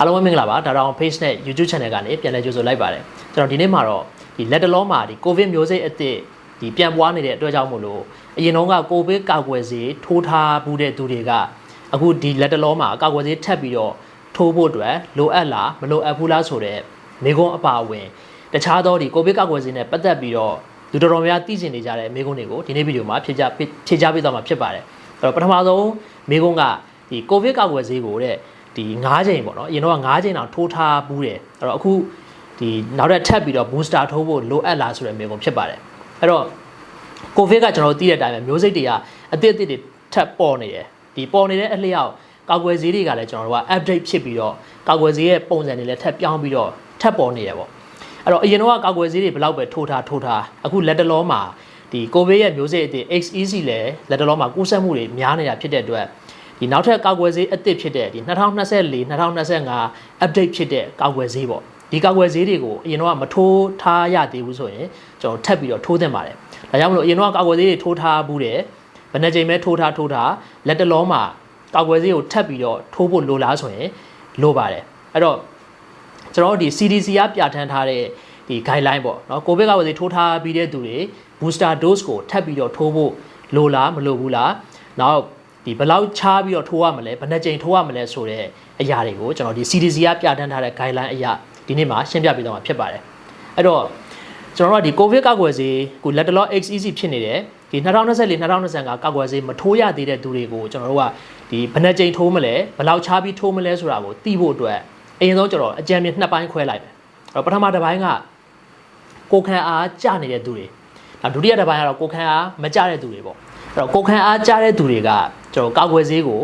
အားလုံးပဲမင်္ဂလာပါဒါတောင် page နဲ့ YouTube channel ကနေပြန်လည်ကြိုဆိုလိုက်ပါတယ်ကျွန်တော်ဒီနေ့မှာတော့ဒီလက်တလုံးမှာဒီ covid မျိုးစိတ်အစ်စ်ဒီပြန်ပွားနေတဲ့အတွက်ကြောင့်မို့လို့အရင်တုန်းက covid ကာကွယ်ဆေးထိုးထားဘူးတဲ့သူတွေကအခုဒီလက်တလုံးမှာကာကွယ်ဆေးထပ်ပြီးတော့ထိုးဖို့အတွက်လိုအပ်လားမလိုအပ်ဘူးလားဆိုတော့မိကုံးအပါအဝင်တခြားသောဒီ covid ကာကွယ်ဆေးနဲ့ပတ်သက်ပြီးတော့လူတော်တော်များသိကျင်နေကြတဲ့မိကုံးတွေကိုဒီနေ့ဗီဒီယိုမှာဖြည့်ချဖြည့်ချပေးသွားမှာဖြစ်ပါတယ်အဲ့တော့ပထမဆုံးမိကုံးကဒီ covid ကာကွယ်ဆေးကိုတဲ့ ဒီ9ချိန်ပေါ့နော်အရင်တော့9ချိန်တောင်ထိုးထားဘူးတယ်အဲ့တော့အခုဒီနောက်ထပ်ထပ်ပြီးတော့ booster ထိုးဖို့လိုအပ်လားဆိုတဲ့မေးခွန်းဖြစ်ပါတယ်အဲ့တော့ covid ကကျွန်တော်တို့သိတဲ့အတိုင်းပဲမျိုးစိတ်တွေကအသစ်အသစ်တွေထပ်ပေါ်နေတယ်ဒီပေါ်နေတဲ့အလျောက်ကာကွယ်ဆေးတွေကလည်းကျွန်တော်တို့က update ဖြစ်ပြီးတော့ကာကွယ်ဆေးရဲ့ပုံစံတွေလည်းထပ်ပြောင်းပြီးတော့ထပ်ပေါ်နေတယ်ပေါ့အဲ့တော့အရင်တော့ကာကွယ်ဆေးတွေဘယ်လောက်ပဲထိုးထားထိုးထားအခုလက်တလောမှာဒီကိုဗစ်ရဲ့မျိုးစိတ်အသစ် XEC လည်းလက်တလောမှာကူးစက်မှုတွေများနေတာဖြစ်တဲ့အတွက် ဒီနောက်ထပ်ကောက်ွယ်ဈေးအသစ်ဖြစ်တဲ့ဒီ2024 2025 update ဖြစ်တဲ့ကောက်ွယ်ဈေးပေါ့ဒီကောက်ွယ်ဈေးတွေကိုအရင်တော့မထိုးထားရသေးဘူးဆိုရင်ကျွန်တော်ထပ်ပြီးတော့ထိုးသင့်ပါတယ်ဒါကြောင့်မလို့အရင်တော့ကောက်ွယ်ဈေးတွေထိုးထားဘူးတယ်ဘယ်နှချိန်ပဲထိုးထားထိုးထားလက်တလုံးမှာကောက်ွယ်ဈေးကိုထပ်ပြီးတော့ထိုးဖို့လိုလားဆိုရင်လိုပါတယ်အဲ့တော့ကျွန်တော်ဒီ CDC ကပြဋ္ဌာန်းထားတဲ့ဒီ guideline ပေါ့နော်ကိုဗစ်ကဝယ်ဈေးထိုးထားပြီးတဲ့သူတွေ booster dose ကိုထပ်ပြီးတော့ထိုးဖို့လိုလားမလိုဘူးလားနောက် ဒီဘယ်လောက်ချားပြီးတော့ထိုးရမလဲဘယ်နှကြိမ်ထိုးရမလဲဆိုတဲ့အရာတွေကိုကျွန်တော်ဒီ CDC ကပြဋ္ဌာန်းထားတဲ့ guideline အရာဒီနေ့မှာရှင်းပြပေးသွားမှာဖြစ်ပါတယ်အဲ့တော့ကျွန်တော်တို့ကဒီ covid ကာကွယ်ဆေးကိုလက်တလော XEC ဖြစ်နေတယ်ဒီ2024 2025ကာကွယ်ဆေးမထိုးရသေးတဲ့သူတွေကိုကျွန်တော်တို့ကဒီဘယ်နှကြိမ်ထိုးမလဲဘယ်လောက်ချားပြီးထိုးမလဲဆိုတာကိုသိဖို့အတွက်အရင်ဆုံးကျွန်တော်အကြံဉာဏ်နှစ်ပိုင်းခွဲလိုက်မယ်အဲ့တော့ပထမတစ်ပိုင်းကကိုခံအားကျနေတဲ့သူတွေနောက်ဒုတိယတစ်ပိုင်းကတော့ကိုခံအားမကျတဲ့သူတွေပေါ့ အဲ့တော့ကိုခံအားကျတဲ့သူတွေကကျွန်တော်ကာကွယ်ဆေးကို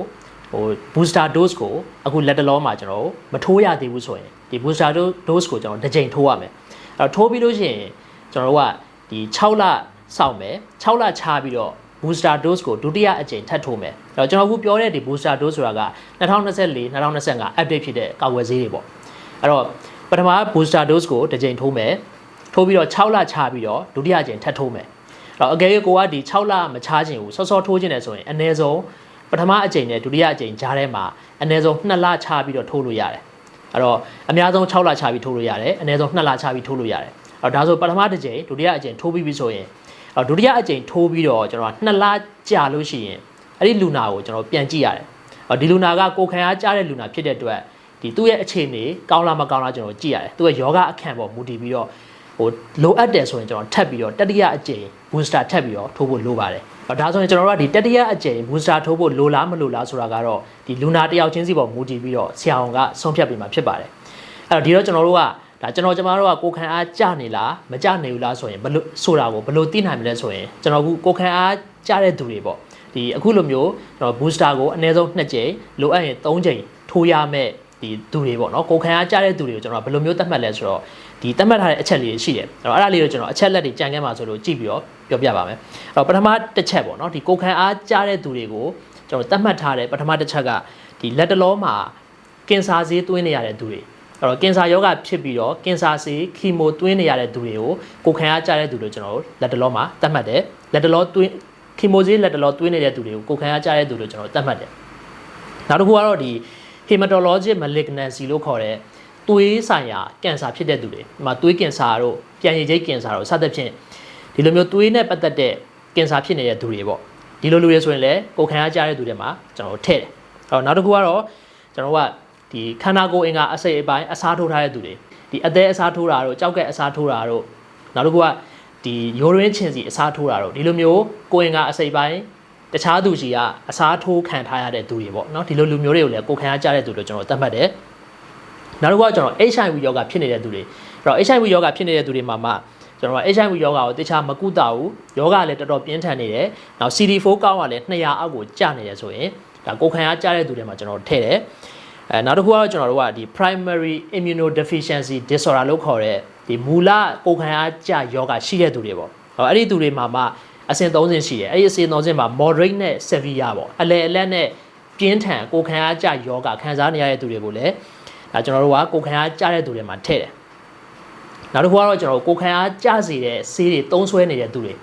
ဟို booster dose ကိုအခုလက်တလောမှာကျွန်တော်မထိုးရသေးဘူးဆိုရင်ဒီ booster dose ကိုကျွန်တော်တစ်ကြိမ်ထိုးရမယ်အဲ့တော့ထိုးပြီးလို့ရှိရင်ကျွန်တော်တို့ကဒီ6လစောင့်မယ်6လခြားပြီးတော့ booster dose ကိုဒုတိယအကြိမ်ထပ်ထိုးမယ်အဲ့တော့ကျွန်တော်အခုပြောတဲ့ဒီ booster dose ဆိုတာက2024 2025 update ဖြစ်တဲ့ကာကွယ်ဆေးတွေပေါ့အဲ့တော့ပထမ booster dose ကိုတစ်ကြိမ်ထိုးမယ်ထိုးပြီးတော့6လခြားပြီးတော့ဒုတိယအကြိမ်ထပ်ထိုးမယ်အဲ့ တော့အကယ်၍ကိုကဒီ6လမခြားခြင်းကိုစောစောထိုးခြင်းတယ်ဆိုရင်အနည်းဆုံးပထမအကြိမ်နဲ့ဒုတိယအကြိမ်ကြားထဲမှာအနည်းဆုံး2လခြားပြီးတော့ထိုးလို့ရတယ်အဲ့တော့အများဆုံး6လခြားပြီးထိုးလို့ရတယ်အနည်းဆုံး2လခြားပြီးထိုးလို့ရတယ်အဲ့တော့ဒါဆိုပထမတစ်ကြိမ်ဒုတိယအကြိမ်ထိုးပြီးပြီဆိုရင်အဲ့တော့ဒုတိယအကြိမ်ထိုးပြီးတော့ကျွန်တော်2လကြာလို့ရှိရင်အဲ့ဒီလူနာကိုကျွန်တော်ပြန်ကြည့်ရတယ်အဲ့ဒီလူနာကကိုခံအားကျတဲ့လူနာဖြစ်တဲ့အတွက်ဒီသူ့ရဲ့အခြေအနေကောင်းလားမကောင်းလားကျွန်တော်ကြည့်ရတယ်သူ့ရဲ့ယောဂအခန့်ပေါ်မူတည်ပြီးတော့ ဟိုလိုအပ်တယ်ဆိုရင်ကျွန်တော်ထပ်ပြီးတော့တတိယအကြိမ် booster ထပ်ပြီးတော့ထိုးဖို့လိုပါတယ်။ဒါဆိုရင်ကျွန်တော်တို့ကဒီတတိယအကြိမ် booster ထိုးဖို့လိုလားမလိုလားဆိုတာကတော့ဒီလူနာတယောက်ချင်းစီပေါ်မူတည်ပြီးတော့ဆရာအောင်ကဆုံးဖြတ်ပေးမှာဖြစ်ပါတယ်။အဲ့တော့ဒီတော့ကျွန်တော်တို့ကဒါကျွန်တော်ကျမတို့ကကိုခံအားကျနေလားမကျနေဘူးလားဆိုရင်ဘလို့ဆိုတာကိုဘလို့သိနိုင်မလဲဆိုရင်ကျွန်တော်ကကိုခံအားကျတဲ့သူတွေပေါ့ဒီအခုလိုမျိုးကျွန်တော် booster ကိုအနည်းဆုံး2ကြိမ်လိုအပ်ရင်3ကြိမ်ထိုးရမယ် ဒီသူတွေပေါ့နော်ကိုခံအားကျတဲ့သူတွေကိုကျွန်တော်ဘယ်လိုမျိုးသတ်မှတ်လဲဆိုတော့ဒီသတ်မှတ်ထားတဲ့အချက်လေးတွေရှိတယ်အဲ့တော့အဲ့ဒါလေးကိုကျွန်တော်အချက်လက်တွေကြံခဲ့မှာဆိုလို့ကြည့်ပြီးတော့ပြောပြပါမယ်အဲ့တော့ပထမတစ်ချက်ပေါ့နော်ဒီကိုခံအားကျတဲ့သူတွေကိုကျွန်တော်သတ်မှတ်ထားတဲ့ပထမတစ်ချက်ကဒီလက်တလောမှာကင်ဆာဆေးသွင်းနေရတဲ့သူတွေအဲ့တော့ကင်ဆာယောဂဖြစ်ပြီးတော့ကင်ဆာဆေးခီမိုသွင်းနေရတဲ့သူတွေကိုကိုခံအားကျတဲ့သူတွေကျွန်တော်တို့လက်တလောမှာသတ်မှတ်တယ်လက်တလောသွင်းခီမိုဆေးလက်တလောသွင်းနေတဲ့သူတွေကိုကိုခံအားကျတဲ့သူတွေကျွန်တော်တို့သတ်မှတ်တယ်နောက်တစ်ခုကတော့ဒီ hematologic malignancy လို့ခေါ်တဲ့သွေးဆိုင်ရာကင်ဆာဖြစ်တဲ့သူတွေဒီမှာသွေးကင်ဆာတို့ပြန်ရည်ချိတ်ကင်ဆာတို့စသဖြင့်ဒီလိုမျိုးသွေးနဲ့ပတ်သက်တဲ့ကင်ဆာဖြစ်နေတဲ့သူတွေပေါ့ဒီလိုလူတွေဆိုရင်လည်းကိုခံရကြတဲ့သူတွေမှာကျွန်တော်တို့ထည့်တယ်အဲ့တော့နောက်တစ်ခုကတော့ကျွန်တော်တို့ကဒီခန္ဓာကိုယ်အင်္ဂါအစိတ်အပိုင်းအစားထိုးထားတဲ့သူတွေဒီအသေးအစားထိုးတာတို့ကြောက်ကက်အစားထိုးတာတို့နောက်တစ်ခုကဒီရိုးရင်းချင်စီအစားထိုးတာတို့ဒီလိုမျိုးကိုယ်အင်္ဂါအစိတ်ပိုင်း တခြားသူစီကအစားထိုးခံထားရတဲ့သူတွေပေါ့နော်ဒီလိုလူမျိုးတွေကိုလည်းကိုခံရကြတဲ့သူတို့ကျွန်တော်သတ်မှတ်တယ်နောက်တစ်ခုကကျွန်တော် HIV ယောဂဖြစ်နေတဲ့သူတွေအဲ့တော့ HIV ယောဂဖြစ်နေတဲ့သူတွေမှာမှကျွန်တော်က HIV ယောဂကိုတခြားမကုသဘူးယောဂလည်းတော်တော်ပြင်းထန်နေတယ်နောက် CD4 ကောင်းကလည်း200အောက်ကိုကျနေတယ်ဆိုရင်ဒါကိုခံရကြတဲ့သူတွေမှာကျွန်တော်ထည့်တယ်အဲနောက်တစ်ခုကတော့ကျွန်တော်တို့ကဒီ primary immunodeficiency disorder လို့ခေါ်တဲ့ဒီမူလကိုခံအားကျယောဂရှိတဲ့သူတွေပေါ့ဟောအဲ့ဒီသူတွေမှာမှ အဆင့်3ဆင့်ရှိတယ်အဲ့ဒီအဆင့်3ဆင့်မှာ moderate နဲ့ severe ပေါ့အလယ်အလတ်နဲ့ပြင်းထန်ကိုခံအားကျယောဂခံစားနေရတဲ့သူတွေကိုလည်းဒါကျွန်တော်တို့ကကိုခံအားကျတဲ့သူတွေမှာထည့်တယ်နောက်တစ်ခုကတော့ကျွန်တော်ကိုခံအားကျစေတဲ့ဆေးတွေသုံးဆွဲနေတဲ့သူတွေ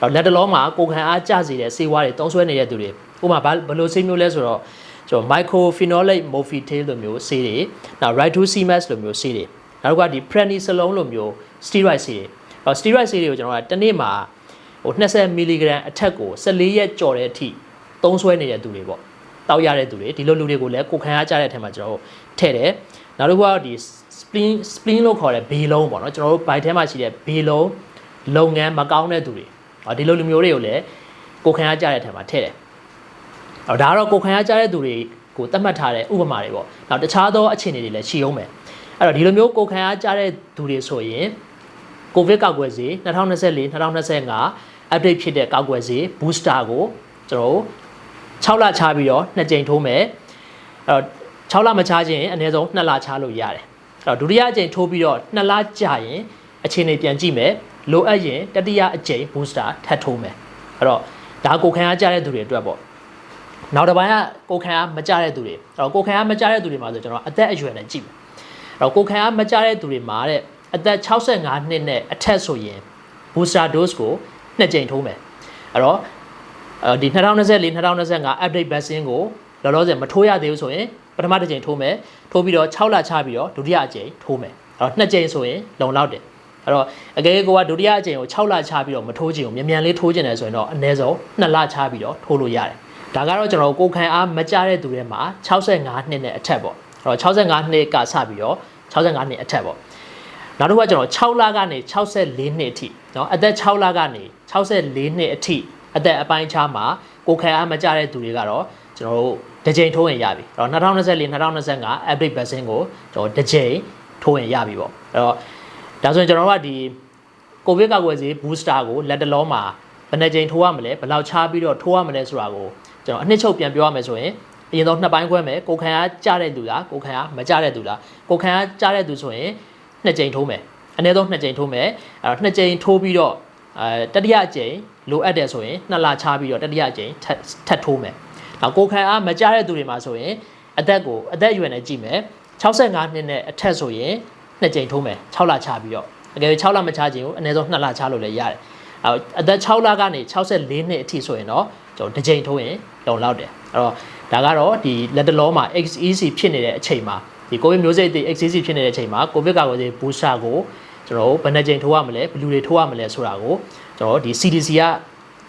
အဲ့လက်တလုံးမှာကိုခံအားကျစေတဲ့ဆေးဝါးတွေသုံးဆွဲနေတဲ့သူတွေဥပမာဘယ်လိုဆေးမျိုးလဲဆိုတော့ကျွန်တော် mycophenolate mofetil လိုမျိုးဆေးတွေနောက် rituximab လိုမျိုးဆေးတွေနောက်ကဒီ prednisolone လိုမျိုး steroid ဆေးတွေအော် steroid ဆေးတွေကိုကျွန်တော်ကတစ်နေ့မှာ ဟို20 mg အထက်ကို14ရက်ကြော်တဲ့အထိသုံးစွဲနေတဲ့သူတွေပေါ့တောက်ရတဲ့သူတွေဒီလိုလူတွေကိုလည်းကိုခံရကြတဲ့အထက်မှာကျွန်တော်တို့ထည့်တယ်နောက်တစ်ခုကဒီ spleen spleen လို့ခေါ်တဲ့ဘေးလုံးပေါ့နော်ကျွန်တော်တို့ဘိုက်ထဲမှာရှိတဲ့ဘေးလုံးလုပ်ငန်းမကောင်းတဲ့သူတွေအော်ဒီလိုလူမျိုးတွေကိုလည်းကိုခံရကြတဲ့အထက်မှာထည့်တယ်အော်ဒါကတော့ကိုခံရကြတဲ့သူတွေကိုသတ်မှတ်ထားတဲ့ဥပမာတွေပေါ့။နောက်တခြားသောအခြေအနေတွေလည်းရှိအောင်မယ်။အဲ့တော့ဒီလိုမျိုးကိုခံရကြတဲ့သူတွေဆိုရင်ကိုဗစ်ကောက်ွယ်ဆေး2024 2025 update ဖြစ်တဲ့ကောက်ွယ်ဆေး booster ကိုကျွန်တော်တို့6လချပြီးတော့နှစ်ကြိမ်ထိုးမယ်။အဲ့တော့6လမချခြင်းအနည်းဆုံး2လချလို့ရတယ်။အဲ့တော့ဒုတိယအကြိမ်ထိုးပြီးတော့2လကြာရင်အခြေအနေပြန်ကြည့်မယ်။လိုအပ်ရင်တတိယအကြိမ် booster ထပ်ထိုးမယ်။အဲ့တော့ဒါကိုခံရကြတဲ့သူတွေအတွက်ပေါ့။နောက်တစ်ပိုင်းကကိုခံအားမကြတဲ့သူတွေအဲ့တော့ကိုခံအားမကြတဲ့သူတွေမှာဆိုကျွန်တော်အသက်အရွယ်နဲ့ကြည့်မယ်အဲ့တော့ကိုခံအားမကြတဲ့သူတွေမှာတဲ့အသက်65နှစ်နဲ့အထက်ဆိုရင် booster dose ကို နှစ်ကြိမ်ထိုးမယ်အဲ့တော့အဲဒီ2024 2025 update vaccine ကိုလောလောဆယ်မထိုးရသေးဘူးဆိုရင်ပထမတစ်ကြိမ်ထိုးမယ်ထိုးပြီးတော့6လချပြီးတော့ဒုတိယအကြိမ်ထိုးမယ်အဲ့တော့နှစ်ကြိမ်ဆိုရင်လုံလောက်တယ်အဲ့တော့အကယ်၍ကိုကဒုတိယအကြိမ်ကို6လချပြီးတော့မထိုးချင်ဘူးမြန်မြန်လေးထိုးချင်တယ်ဆိုရင်တော့အနည်းဆုံး2လချပြီးတော့ထိုးလို့ရတယ်ဒါကတော့ကျွန်တော်ကိုယ်ခံအားမကြတဲ့သူတွေမှာ65နှစ်နဲ့အထက်ပေါ့အဲ့တော့65နှစ်ကစပြီးတော့65နှစ်အထက်ပေါ့နောက်တစ်ခုကကျွန်တော်6လကနေ64နှစ်အထိ နော်အသက်6လကနေ64နှစ်အထိအသက်အပိုင်းခြားမှာကိုခံအားမကျတဲ့သူတွေကတော့ကျွန်တော်တို့တစ်ကြိမ်ထိုးဝင်ရပြီအဲ့တော့2024 2025 update version ကိုကျွန်တော်တစ်ကြိမ်ထိုးဝင်ရပြီပေါ့အဲ့တော့ဒါဆိုရင်ကျွန်တော်တို့ကဒီကိုဗစ်ကာကွယ်ဆေး booster ကိုလက်တလုံးမှာဘယ်နှကြိမ်ထိုးရမလဲဘယ်လောက်ချပြီးတော့ထိုးရမလဲဆိုတာကိုကျွန်တော်အနှစ်ချုပ်ပြန်ပြောရမယ်ဆိုရင်အရင်ဆုံးနှစ်ပိုင်းခွဲမယ်ကိုခံအားကျတဲ့သူလားကိုခံအားမကျတဲ့သူလားကိုခံအားကျတဲ့သူဆိုရင်နှစ်ကြိမ်ထိုးမယ် အနည်းဆုံးနှစ်ကြိမ်ထိုးမယ်အဲ့တော့နှစ်ကြိမ်ထိုးပြီးတော့အဲတတိယကြိမ်လိုအပ်တယ်ဆိုရင်နှစ်လချပြီးတော့တတိယကြိမ်ထပ်ထပ်ထိုးမယ်နောက်ကိုခံအားမကြတဲ့သူတွေမှာဆိုရင်အသက်ကိုအသက်အရွယ်နဲ့ကြည့်မယ်65နှစ်နဲ့အထက်ဆိုရင်နှစ်ကြိမ်ထိုးမယ်6လချပြီးတော့အကယ်၍6လမချခြင်းကိုအနည်းဆုံး2လချလို့လည်းရတယ်။အဲအသက်6လကနေ64နှစ်အထိဆိုရင်တော့ကျွန်တော်တစ်ကြိမ်ထိုးရင်လုံလောက်တယ်။အဲ့တော့ဒါကတော့ဒီလက်တလောမှာ XEC ဖြစ်နေတဲ့အချိန်မှာဒီကိုဗစ်မျိုးစိတ်တွေ XEC ဖြစ်နေတဲ့အချိန်မှာကိုဗစ်ကာကွယ်ဆေး booster ကို ကျွန်တော်တို့ဘယ်နှကြိမ်ထိုးရမလဲဘယ်လူတွေထိုးရမလဲဆိုတာကိုကျွန်တော်တို့ဒီ CDC က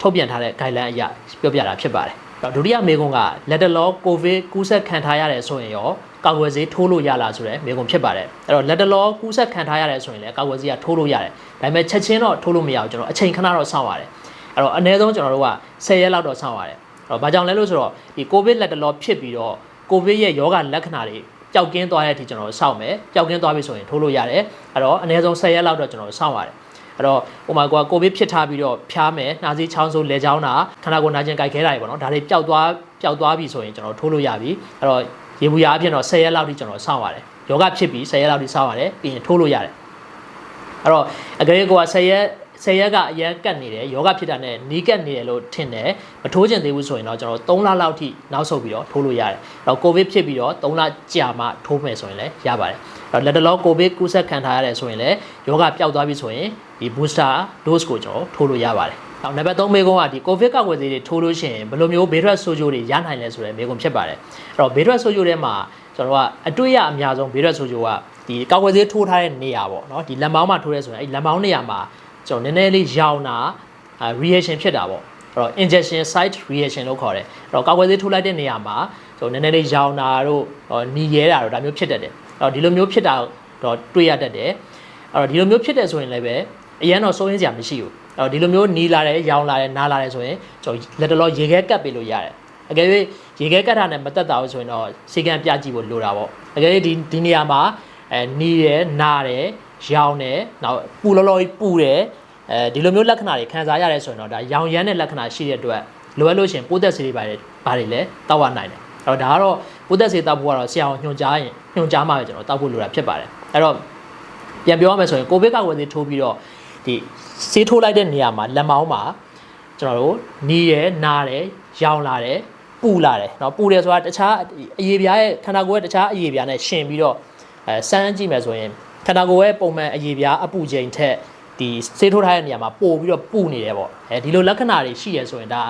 ထုတ်ပြန်ထားတဲ့ guideline အရပြောပြတာဖြစ်ပါတယ်။အဲ့တော့ဒုတိယမေခွန်းကလက်တလောကိုဗစ်ကူးစက်ခံထားရတယ်ဆိုရင်ရောကာကွယ်ဆေးထိုးလို့ရလားဆိုတဲ့မေခွန်းဖြစ်ပါတယ်။အဲ့တော့လက်တလောကူးစက်ခံထားရတယ်ဆိုရင်လည်းကာကွယ်ဆေးကထိုးလို့ရတယ်။ဒါပေမဲ့ချက်ချင်းတော့ထိုးလို့မရဘူးကျွန်တော်အချိန်ခဏတော့စောင့်ရတယ်။အဲ့တော့အနည်းဆုံးကျွန်တော်တို့က10ရက်လောက်တော့စောင့်ရတယ်။အဲ့တော့ဘာကြောင့်လဲလို့ဆိုတော့ဒီကိုဗစ်လက်တလောဖြစ်ပြီးတော့ကိုဗစ်ရဲ့ယောဂလက္ခဏာတွေ ပျောက်ကင်းသွားတဲ့အထိကျွန်တော်တို့စောင့်မယ်။ပျောက်ကင်းသွားပြီဆိုရင်ထိုးလို့ရတယ်။အဲ့တော့အနည်းဆုံး10ရက်လောက်တော့ကျွန်တော်တို့စောင့်ရတယ်။အဲ့တော့ဟိုမှာကိုကကိုဗစ်ဖြစ်ထားပြီးတော့ဖျားမယ်နှာစေးချောင်းဆိုးလဲချောင်းတာခန္ဓာကိုယ်နာကျင်ကြိုက်ခဲတာတွေပေါ့နော်ဒါတွေပျောက်သွားပျောက်သွားပြီဆိုရင်ကျွန်တော်ထိုးလို့ရပြီအဲ့တော့ရေဘူးရအပြင်တော့10ရက်လောက်ထိကျွန်တော်စောင့်ရတယ်ယောဂဖြစ်ပြီး10ရက်လောက်ထိစောင့်ရတယ်ပြီးရင်ထိုးလို့ရတယ်အဲ့တော့အကယ်၍ကိုက10ရက် 10ရက်ကအရင်ကတ်နေတယ်ယောဂဖြစ်တာနဲ့နီးကတ်နေတယ်လို့ထင်တယ်မထိုးကျင်သေးဘူးဆိုရင်တော့ကျွန်တော်3လလောက်ထိနောက်ဆုတ်ပြီးတော့ထိုးလို့ရတယ်အဲ့တော့ကိုဗစ်ဖြစ်ပြီးတော့3လကြာမှထိုးမယ်ဆိုရင်လည်းရပါတယ်အဲ့တော့လက်တလောကိုဗစ်ကူးစက်ခံထားရတယ်ဆိုရင်လည်းယောဂပျောက်သွားပြီဆိုရင်ဒီ booster dose ကိုကျွန်တော်ထိုးလို့ရပါတယ်နောက်နံပါတ်3မေးခွန်းကဒီကိုဗစ်ကောက်ွယ်ဆေးတွေထိုးလို့ရှိရင်ဘယ်လိုမျိုးဘေးထွက်ဆိုးကျိုးတွေရနိုင်လဲဆိုတဲ့မေးခွန်းဖြစ်ပါတယ်အဲ့တော့ဘေးထွက်ဆိုးကျိုးတွေမှာကျွန်တော်ကအတွေ့ရအများဆုံးဘေးထွက်ဆိုးကျိုးကဒီကောက်ွယ်ဆေးထိုးထားတဲ့နေရာပေါ့နော်ဒီလက်မောင်းမှာထိုးရဲဆိုရင်အဲ့လက်မောင်းနေရာမှာ ကျွန်တော်နည်းနည်းလေးရောင်တာ reaction ဖြစ်တာပေါ့အဲ့တော့ injection site reaction လို့ခေါ်တယ်အဲ့တော့ကောက်ွယ်ဆေးထိုးလိုက်တဲ့နေရာမှာကျွန်တော်နည်းနည်းလေးရောင်တာတို့နီရဲတာတို့ဒါမျိုးဖြစ်တတ်တယ်အဲ့တော့ဒီလိုမျိုးဖြစ်တာတော့တွေ့ရတတ်တယ်အဲ့တော့ဒီလိုမျိုးဖြစ်တယ်ဆိုရင်လည်းပဲအရင်တော့စိုးရင်းစရာမရှိဘူးအဲ့တော့ဒီလိုမျိုးနီလာတယ်ရောင်လာတယ်နားလာတယ်ဆိုရင်ကျွန်တော်လက်တလောရေခဲကပ်ပေးလို့ရတယ်အကယ်၍ရေခဲကပ်တာနဲ့မတက်တာဘူးဆိုရင်တော့စေကံပြကြည့်ဖို့လိုတာပေါ့အကယ်၍ဒီဒီနေရာမှာအဲနီးတယ်နားတယ် ရောင်တယ်နောက်ပူလောလောကြီးပူတယ်အဲဒီလိုမျိုးလက္ခဏာတွေခံစားရတယ်ဆိုရင်တော့ဒါရောင်ရမ်းတဲ့လက္ခဏာရှိတဲ့အတွက်လိုအပ်လို့ရှိရင်ပိုးသက်ဆေးတွေပါတယ်ပါတယ်လဲတောက်ရနိုင်တယ်အဲ့တော့ဒါကတော့ပိုးသက်ဆေးတောက်ဖို့ကတော့ဆရာအောင်ညွှန်ကြားရင်ညွှန်ကြားမှပဲကျွန်တော်တောက်ဖို့လိုတာဖြစ်ပါတယ်အဲ့တော့ပြန်ပြောရမယ်ဆိုရင်ကိုဗစ်ကာကွယ်ဆေးထိုးပြီးတော့ဒီဆေးထိုးလိုက်တဲ့နေရာမှာလက်မောင်းမှာကျွန်တော်တို့နီးတယ်နားတယ်ရောင်လာတယ်ပူလာတယ်เนาะပူတယ်ဆိုတာတခြားအရေပြားရဲ့ခန္ဓာကိုယ်ရဲ့တခြားအရေပြားနဲ့ရှင်ပြီးတော့အဲစမ်းကြည့်မယ်ဆိုရင် ခန္ဓာကိုယ်ရဲ့ပုံမှန်အရေပြားအပူချိန်ထက်ဒီဆေးထိုးထားတဲ့နေရာမှာပို့ပြီးတော့ပူနေတယ်ပေါ့အဲဒီလိုလက္ခဏာတွေရှိရဆိုရင်ဒါ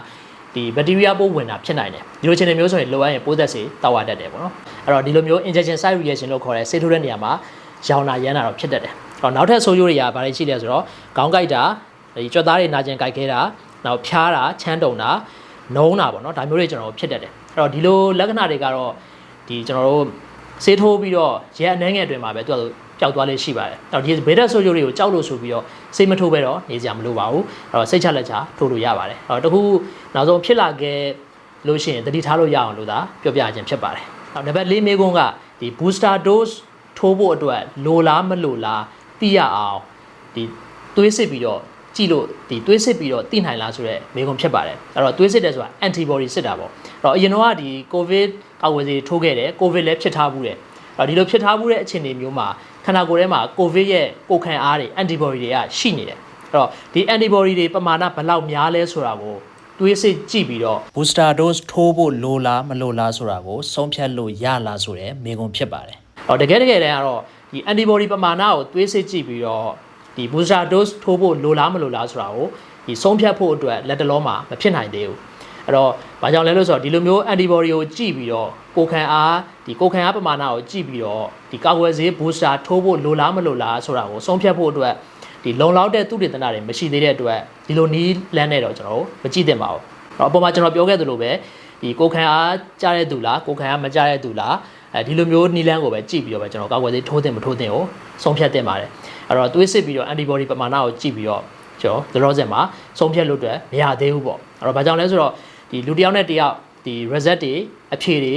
ဒီဘက်တီးရီးယားပိုးဝင်တာဖြစ်နိုင်တယ်ဒီလိုအခြေအနေမျိုးဆိုရင်လိုအပ်ရင်ပိုးသက်စေတောက်ရတတ်တယ်ပေါ့နော်အဲ့တော့ဒီလိုမျိုး injection site reaction လို့ခေါ်တဲ့ဆေးထိုးတဲ့နေရာမှာရောင်နာရမ်းတာတော့ဖြစ်တတ်တယ်အဲ့တော့နောက်ထပ်ဆိုးကျိုးတွေကဘာတွေရှိလဲဆိုတော့ခေါင်းကိုက်တာဒီကြွက်သားတွေနာကျင်ကိုက်ခဲတာနောက်ဖျားတာချမ်းတုံတာနုံးတာပေါ့နော်ဒါမျိုးတွေကျွန်တော်တို့ဖြစ်တတ်တယ်အဲ့တော့ဒီလိုလက္ခဏာတွေကတော့ဒီကျွန်တော်တို့ဆေးထိုးပြီးတော့ရဲအနှဲငယ်အတွင်းမှာပဲသူက ပျောက်သွားလေးရှိပါတယ်အဲ့တော့ဒီဘေးဒက်ဆိုးကျိုးတွေကိုကြောက်လို့ဆိုပြီးတော့စိတ်မထိုးပဲတော့နေကြမလို့ပါဘူးအဲ့တော့စိတ်ချလက်ချထိုးလို့ရပါတယ်အဲ့တော့တခုနောက်ဆုံးဖြစ်လာခဲ့လို့ရှိရင်တတိထားလို့ရအောင်လို့သာပြောပြခြင်းဖြစ်ပါတယ်နောက်နံပါတ်၄မေးခွန်းကဒီ booster dose ထိုးဖို့အတွက်လိုလားမလိုလားသိရအောင်ဒီသွေးစစ်ပြီးတော့ကြည့်လို့ဒီသွေးစစ်ပြီးတော့သိနိုင်လားဆိုတော့မေးခွန်းဖြစ်ပါတယ်အဲ့တော့သွေးစစ်တယ်ဆိုတာ antibody စစ်တာပေါ့အဲ့တော့အရင်တော့ကဒီ covid ကာကွယ်ဆေးထိုးခဲ့တယ် covid လည်းဖြစ်ထားဘူးတယ်အဲ့ တော့ဒီလိုဖြစ်ထားဘူးတဲ့အခြေအနေမျိုးမှာခန္ဓာကိုယ်ထဲမှာ covid ရဲ့ကိုယ်ခံအားတွေ antibody တွေကရှိနေတယ်အဲ့တော့ဒီ antibody တွေပမာဏဘယ်လောက်များလဲဆိုတာကိုတွေးစစ်ကြည့်ပြီးတော့ booster dose ထိုးဖို့လိုလားမလိုလားဆိုတာကိုဆုံးဖြတ်လို့ရလားဆိုတဲ့မေးခွန်းဖြစ်ပါတယ်။အော်တကယ်တကယ်တမ်းကတော့ဒီ antibody ပမာဏကိုတွေးစစ်ကြည့်ပြီးတော့ဒီ booster dose ထိုးဖို့လိုလားမလိုလားဆိုတာကိုဒီဆုံးဖြတ်ဖို့အတွက်လက်တလုံးမှာမဖြစ်နိုင်သေးဘူး။အဲ့တော့ဘာကြောင့်လဲလို့ဆိုတော့ဒီလိုမျိုး antibody ကိုကြည့်ပြီးတော့ ကိုယ်ခံအားဒီကိုယ်ခံအားပမာဏကိုကြည့်ပြီးတော့ဒီကာကွယ်ဆေး booster ထိုးဖို့လိုလားမလိုလားဆိုတာကိုဆုံးဖြတ်ဖို့အတွက်ဒီလုံလောက်တဲ့သုတေသနတွေမရှိသေးတဲ့အတွက်ဒီလိုနီးလန်းနဲ့တော့ကျွန်တော်တို့မကြည့်သင့်ပါဘူး။တော့အပေါ်မှာကျွန်တော်ပြောခဲ့သလိုပဲဒီကိုယ်ခံအားကြားတဲ့သူလားကိုယ်ခံအားမကြားတဲ့သူလားအဲဒီလိုမျိုးနီးလန်းကိုပဲကြည့်ပြီးတော့ပဲကျွန်တော်ကာကွယ်ဆေးထိုးသင့်မထိုးသင့်ကိုဆုံးဖြတ်သင့်ပါတယ်။အဲ့တော့သွေးစစ်ပြီးတော့ antibody ပမာဏကိုကြည့်ပြီးတော့ကျွန်တော်သရောစင်မှာဆုံးဖြတ်လို့အတွက်မရသေးဘူးပေါ့။အဲ့တော့ဘာကြောင့်လဲဆိုတော့ဒီလူတစ်ယောက်နဲ့တစ်ယောက် ဒီ result တွေအဖြေတွေ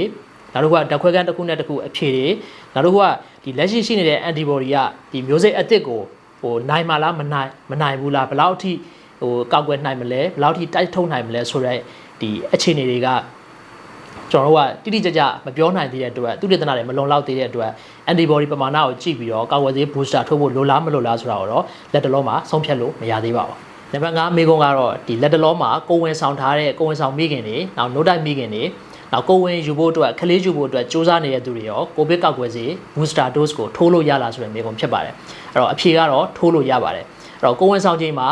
နောက်တစ်ခုကဓာတ်ခွဲခန်းတစ်ခုနဲ့တစ်ခုအဖြေတွေနောက်တစ်ခုကဒီလက်ရှိရှိနေတဲ့ antibody ကဒီမျိုးစိတ်အသစ်ကိုဟိုနိုင်မလားမနိုင်မနိုင်ဘူးလားဘယ်လောက်အထိဟိုကောက်ွယ်နိုင်မလဲဘယ်လောက်အထိတိုက်ထုတ်နိုင်မလဲဆိုတော့ဒီအခြေအနေတွေကကျွန်တော်တို့ကတိတိကျကျမပြောနိုင်သေးတဲ့အတွက်သူတေသနာတွေမလုံလောက်သေးတဲ့အတွက် antibody ပမာဏကိုကြည့်ပြီးတော့ကာကွယ်ဆေး booster ထုတ်ဖို့လိုလားမလိုလားဆိုတာကိုတော့လက်တလုံးမှာဆုံးဖြတ်လို့မရသေးပါဘူး နံပါတ်5မိကုန်းကတော့ဒီလက်တလုံးမှာကိုဝင်ဆောင်ထားတဲ့ကိုဝင်ဆောင်မိခင်တွေနောက် note တိုက်မိခင်တွေနောက်ကိုဝင်ယူဖို့အတွက်ကလေးယူဖို့အတွက်စူးစမ်းနေတဲ့သူတွေရောကိုဗစ်ကောက်ွယ်ဆေး booster dose ကိုထိုးလို့ရလားဆိုတဲ့မိကုန်းဖြစ်ပါတယ်အဲ့တော့အဖြေကတော့ထိုးလို့ရပါတယ်အဲ့တော့ကိုဝင်ဆောင်ခြင်းမှာ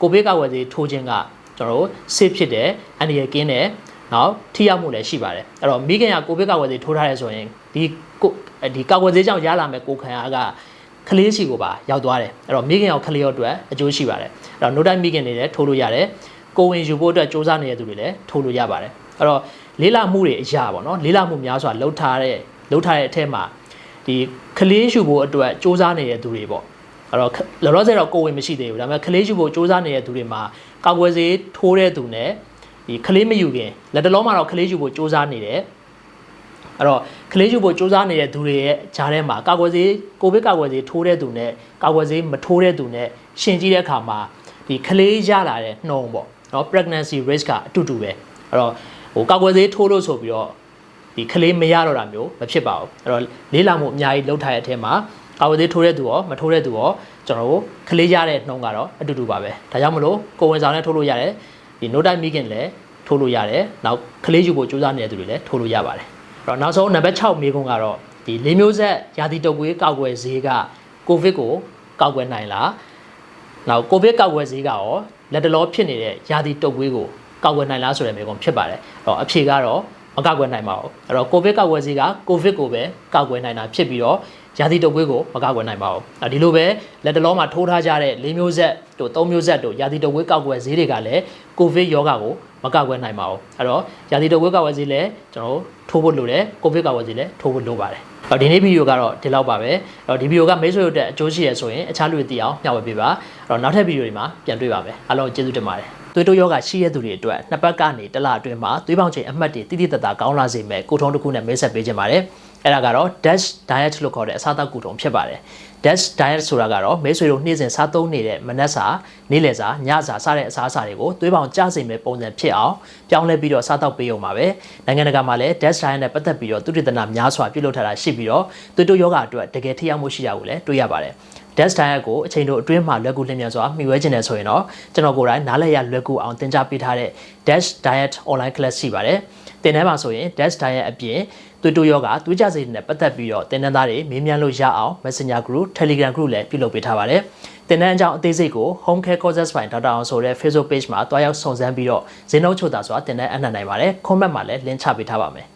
ကိုဗစ်ကောက်ွယ်ဆေးထိုးခြင်းကကျွန်တော်တို့ safe ဖြစ်တယ်အန္တရာယ်ကင်းတယ်နောက်ထိရောက်မှုလည်းရှိပါတယ်အဲ့တော့မိခင်ကကိုဗစ်ကောက်ွယ်ဆေးထိုးထားရဲဆိုရင်ဒီကိုဒီကောက်ွယ်ဆေးကြောင့်ရလာမဲ့ကိုခံအားကကလေးစီကိုပါရောက်သွားတယ်အဲ့တော့မိခင်ရောကလေးရောအတွက်အကျိုးရှိပါတယ် အဲ့တော့ note တိုင်းမိခင်တွေလည်းထိုးလို့ရတယ်ကိုဝင်ယူဖို့အတွက်စူးစမ်းနေတဲ့သူတွေလည်းထိုးလို့ရပါတယ်အဲ့တော့လေးလာမှုတွေအရာပေါ့နော်လေးလာမှုများစွာလှုပ်ထားတဲ့လှုပ်ထားတဲ့အထက်မှာဒီကလေးယူဖို့အတွက်စူးစမ်းနေတဲ့သူတွေပေါ့အဲ့တော့လောလောဆယ်တော့ကိုဝင်မရှိသေးဘူးဒါပေမဲ့ကလေးယူဖို့စူးစမ်းနေတဲ့သူတွေမှာကောက်ွယ်ဆေးထိုးတဲ့သူနဲ့ဒီကလေးမယူခင်လက်တလုံးမှာတော့ကလေးယူဖို့စူးစမ်းနေတယ်အဲ့တော့ကလေးယူဖို့စူးစမ်းနေတဲ့သူတွေရဲ့ဂျားထဲမှာကာကွယ်ဆေးကိုဗစ်ကာကွယ်ဆေးထိုးတဲ့သူနဲ့ကာကွယ်ဆေးမထိုးတဲ့သူနဲ့ရှင်ကြည့်တဲ့အခါမှာ ဒီကလေးရလာတဲ့နှုံပေါ့နော် pregnancy risk ကအတူတူပဲအဲ့တော့ဟိုကာကွယ်ဆေးထိုးလို့ဆိုပြီးတော့ဒီကလေးမရတော့တာမျိုးမဖြစ်ပါဘူးအဲ့တော့လေးလာမှုအများကြီးလှုပ်ထားတဲ့အထက်မှာကာကွယ်ဆေးထိုးတဲ့သူရောမထိုးတဲ့သူရောကျွန်တော်တို့ကလေးရတဲ့နှုံကတော့အတူတူပါပဲဒါကြောင့်မလို့ကိုဝင်ဆောင်နဲ့ထိုးလို့ရတယ်ဒီ no time mikin လည်းထိုးလို့ရတယ်နောက်ကလေးယူဖို့ကြိုးစားနေတဲ့သူတွေလည်းထိုးလို့ရပါတယ်အဲ့တော့နောက်ဆုံးနံပါတ်6မိကုန်းကတော့ဒီလေးမျိုးဆက်ယာတိတုပ်ကွေးကောက်ွယ်ဈေးကကိုဗစ်ကိုကောက်ွယ်နိုင်လား နောက်ကိုဗစ်ကောက်ွယ်ဈေးကရောလက်တလောဖြစ်နေတဲ့ယာတိတုပ်ကွေးကိုကောက်ွယ်နိုင်လားဆိုတဲ့မိကုန်းဖြစ်ပါတယ်အဲ့တော့အဖြေကတော့မကောက်ွယ်နိုင်ပါဘူးအဲ့တော့ကိုဗစ်ကောက်ွယ်ဈေးကကိုဗစ်ကိုပဲကောက်ွယ်နိုင်တာဖြစ်ပြီးတော့ယာတိတုပ်ကွေးကိုမကောက်ွယ်နိုင်ပါဘူးအဲ့ဒီလိုပဲလက်တလောမှာထိုးထားကြတဲ့၄မျိုးဆက်တို့၃မျိုးဆက်တို့ယာတိတုပ်ကွေးကောက်ွယ်ဈေးတွေကလည်းကိုဗစ်ယောဂါကိုမကောက်ွယ်နိုင်ပါဘူးအဲ့တော့ယာတိတုပ်ကွေးကောက်ွယ်ဈေးလည်းကျွန်တော်တို့ထိုးဖို့လိုတယ်ကိုဗစ်ကောက်ွယ်ဈေးလည်းထိုးဖို့လိုပါတယ် အဲ့ဒီနေ့ဗီဒီယိုကတော့ဒီလောက်ပါပဲအဲ့တော့ဒီဗီဒီယိုကမိတ်ဆွေတို့အတွက်အကျိုးရှိရဆိုရင်အခြားလူတွေသိအောင်မျှဝေပေးပါအဲ့တော့နောက်ထပ်ဗီဒီယိုတွေမှာပြန်တွေ့ပါမယ်အားလုံးကျေးဇူးတင်ပါတယ်သွေးတိုးယောဂရှိရတဲ့သူတွေအတွက်နှစ်ပတ်ကနေတစ်လအတွင်းမှာသွေးပေါင်ချိန်အမှတ်တွေတိတိတတ်တာကောင်းလာစေမဲ့ကိုထုံးတစ်ခုနဲ့မိတ်ဆက်ပေးခြင်းပါတယ်အဲ့ဒါကတော့ dash diet လို့ခေါ်တဲ့အစားအသောက်ကူထုံဖြစ်ပါတယ် dash diet ဆိုတာကတော့မိတ်ဆွေတို့နေ့စဉ်စားသုံးနေတဲ့မနက်စာနေ့လယ်စာညစာစတဲ့အစားအစာတွေကိုသွေးပေါင်ကျစေမဲ့ပုံစံဖြစ်အောင်ပြောင်းလဲပြီးတော့စားသောက်ပေးအောင်ပါပဲနိုင်ငံတကာမှာလည်း dash diet နဲ့ပတ်သက်ပြီးတော့သူတေသနာများစွာပြုလုပ်ထားတာရှိပြီးတော့သွေးတိုးယောဂအတွက်တကယ်ထိရောက်မှုရှိတာကိုလည်းတွေ့ရပါတယ် dash diet ကိုအချိန်တို့အတွင်းမှာလွယ်ကူလျင်မြန်စွာမှီဝဲခြင်းနဲ့ဆိုရင်တော့ကျွန်တော်ကိုယ်တိုင်နားလည်ရလွယ်ကူအောင်သင်ကြားပေးထားတဲ့ dash diet online class ရှိပါတယ် တင်တန်းမှာဆိုရင် dash diet အပြင်သွေးတိုးယောဂသွေးကြစိတ်နဲ့ပတ်သက်ပြီးတော့တင်တန်းသားတွေမေးမြန်းလို့ရအောင် Messenger group Telegram group လည်းပြုလုပ်ပေးထားပါတယ်တင်တန်းအကြောင်းအသေးစိတ်ကို Home Care Courses by Dr. အောင်ဆိုတဲ့ Facebook page မှာတွားရောက်စုံစမ်းပြီးတော့ဇင်းနှုတ်ချိုတာဆိုတာတင်တန်းအနှံ့နိုင်ပါတယ် comment မှာလည်း link ချပေးထားပါမယ်